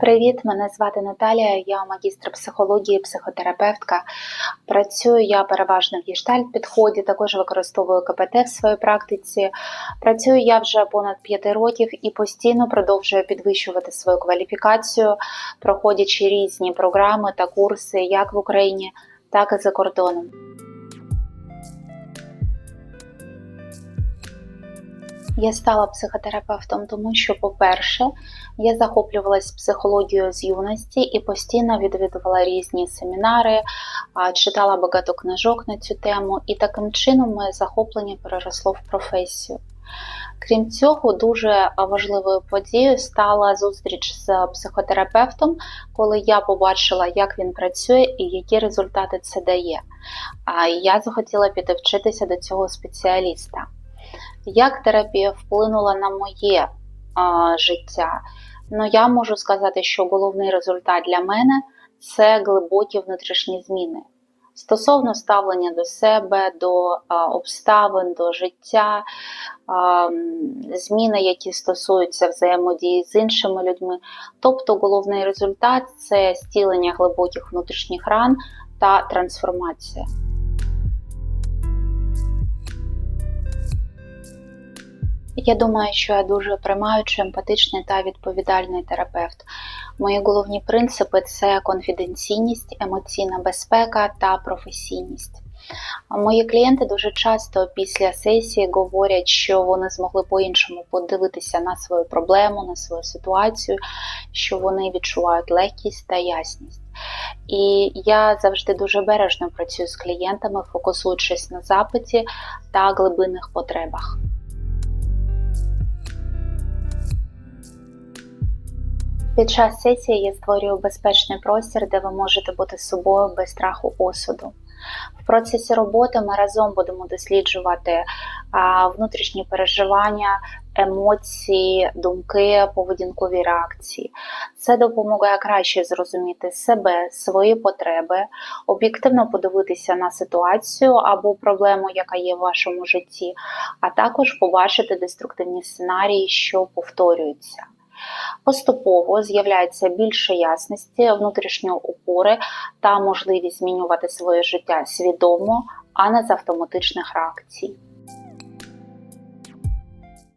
Привіт, мене звати Наталія, я магістр психології, психотерапевтка. Працюю я переважно в гештальт підході, також використовую КПТ в своїй практиці. Працюю я вже понад 5 років і постійно продовжую підвищувати свою кваліфікацію, проходячи різні програми та курси як в Україні, так і за кордоном. Я стала психотерапевтом, тому що, по-перше, я захоплювалась психологією з юності і постійно відвідувала різні семінари, читала багато книжок на цю тему, і таким чином моє захоплення переросло в професію. Крім цього, дуже важливою подією стала зустріч з психотерапевтом, коли я побачила, як він працює і які результати це дає. Я захотіла піти вчитися до цього спеціаліста. Як терапія вплинула на моє а, життя? Ну, я можу сказати, що головний результат для мене це глибокі внутрішні зміни. Стосовно ставлення до себе, до а, обставин, до життя, а, зміни, які стосуються взаємодії з іншими людьми. Тобто головний результат це стілення глибоких внутрішніх ран та трансформація. Я думаю, що я дуже приймаючий, емпатичний та відповідальний терапевт. Мої головні принципи це конфіденційність, емоційна безпека та професійність. Мої клієнти дуже часто після сесії говорять, що вони змогли по-іншому подивитися на свою проблему, на свою ситуацію, що вони відчувають легкість та ясність. І я завжди дуже бережно працюю з клієнтами, фокусуючись на запиті та глибинних потребах. Під час сесії я створюю безпечний простір, де ви можете бути собою без страху осуду. В процесі роботи ми разом будемо досліджувати внутрішні переживання, емоції, думки, поведінкові реакції. Це допомагає краще зрозуміти себе, свої потреби, об'єктивно подивитися на ситуацію або проблему, яка є в вашому житті, а також побачити деструктивні сценарії, що повторюються. Поступово з'являється більше ясності, внутрішньої опори та можливість змінювати своє життя свідомо, а не з автоматичних реакцій.